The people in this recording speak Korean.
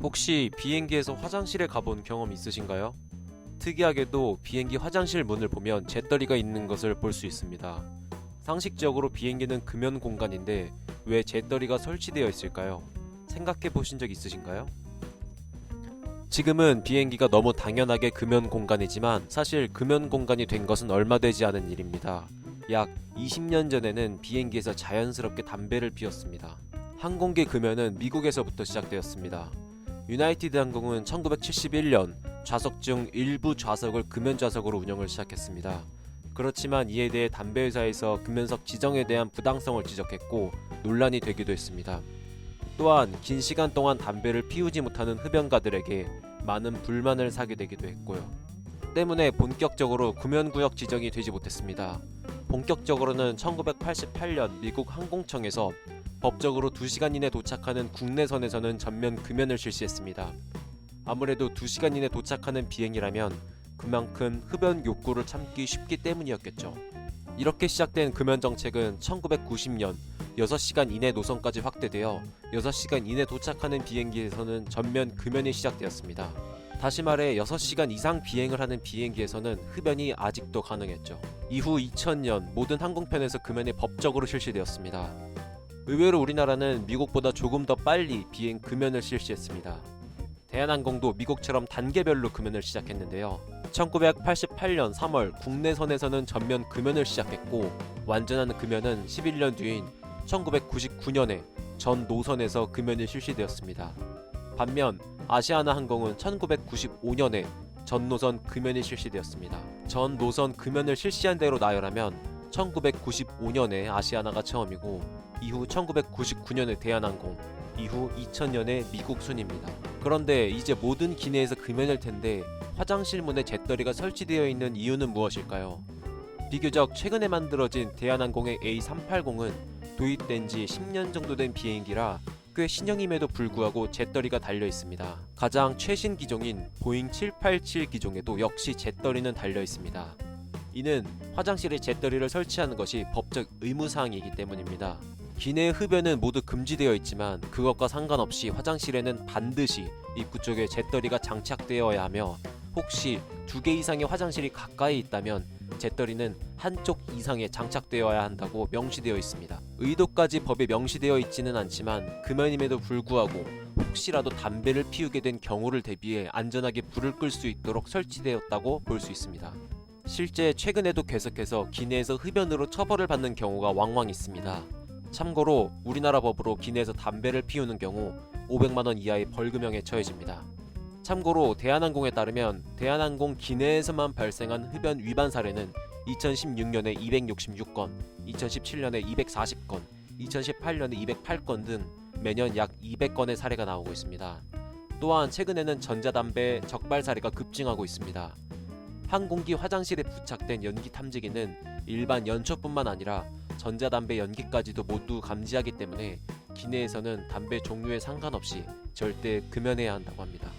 혹시 비행기에서 화장실에 가본 경험 있으신가요? 특이하게도 비행기 화장실 문을 보면 잿더리가 있는 것을 볼 수 있습니다. 상식적으로 비행기는 금연 공간인데 왜 잿더리가 설치되어 있을까요? 생각해 보신 적 있으신가요? 지금은 비행기가 너무 당연하게 금연 공간이지만 사실 금연 공간이 된 것은 얼마 되지 않은 일입니다. 약 20년 전에는 비행기에서 자연스럽게 담배를 피웠습니다. 항공기 금연은 미국에서부터 시작되었습니다. 유나이티드 항공은 1971년 좌석 중 일부 좌석을 금연 좌석으로 운영을 시작했습니다. 그렇지만 이에 대해 담배 회사에서 금연석 지정에 대한 부당성을 지적했고 논란이 되기도 했습니다. 또한 긴 시간 동안 담배를 피우지 못하는 흡연가들에게 많은 불만을 사게 되기도 했고요. 때문에 본격적으로 금연구역 지정이 되지 못했습니다. 본격적으로는 1988년 미국 항공청에서 법적으로 2시간 이내 도착하는 국내선에서는 전면 금연을 실시했습니다. 아무래도 2시간 이내 도착하는 비행이라면 그만큼 흡연 욕구를 참기 쉽기 때문이었겠죠. 이렇게 시작된 금연 정책은 1990년 6시간 이내 노선까지 확대되어 6시간 이내 도착하는 비행기에서는 전면 금연이 시작되었습니다. 다시 말해 6시간 이상 비행을 하는 비행기에서는 흡연이 아직도 가능했죠. 이후 2000년 모든 항공편에서 금연이 법적으로 실시되었습니다. 의외로 우리나라는 미국보다 조금 더 빨리 비행 금연을 실시했습니다. 대한항공도 미국처럼 단계별로 금연을 시작했는데요. 1988년 3월 국내선에서는 전면 금연을 시작했고 완전한 금연은 11년 뒤인 1999년에 전 노선에서 금연이 실시되었습니다. 반면 아시아나 항공은 1995년에 전 노선 금연이 실시되었습니다. 전 노선 금연을 실시한 대로 나열하면 1995년에 아시아나가 처음이고 이후 1999년에 대한항공, 이후 2000년에 미국 순입니다. 그런데 이제 모든 기내에서 금연일 텐데 화장실 문에 잿더리가 설치되어 있는 이유는 무엇일까요? 비교적 최근에 만들어진 대한항공의 A380은 도입된 지 10년 정도 된 비행기라 꽤 신형임에도 불구하고 잿더리가 달려 있습니다. 가장 최신 기종인 보잉 787 기종에도 역시 잿더리는 달려 있습니다. 이는 화장실에 잿더리를 설치하는 것이 법적 의무사항이기 때문입니다. 기내 흡연은 모두 금지되어 있지만 그것과 상관없이 화장실에는 반드시 입구 쪽에 잿더리가 장착되어야 하며 혹시 두 개 이상의 화장실이 가까이 있다면 잿더리는 한쪽 이상에 장착되어야 한다고 명시되어 있습니다. 의도까지 법에 명시되어 있지는 않지만 금연임에도 불구하고 혹시라도 담배를 피우게 된 경우를 대비해 안전하게 불을 끌 수 있도록 설치되었다고 볼 수 있습니다. 실제 최근에도 계속해서 기내에서 흡연으로 처벌을 받는 경우가 왕왕 있습니다. 참고로 우리나라 법으로 기내에서 담배를 피우는 경우 500만원 이하의 벌금형에 처해집니다. 참고로 대한항공에 따르면 대한항공 기내에서만 발생한 흡연 위반 사례는 2016년에 266건, 2017년에 240건, 2018년에 208건 등 매년 약 200건의 사례가 나오고 있습니다. 또한 최근에는 전자담배 적발 사례가 급증하고 있습니다. 항공기 화장실에 부착된 연기 탐지기는 일반 연초뿐만 아니라 전자담배 연기까지도 모두 감지하기 때문에 기내에서는 담배 종류에 상관없이 절대 금연해야 한다고 합니다.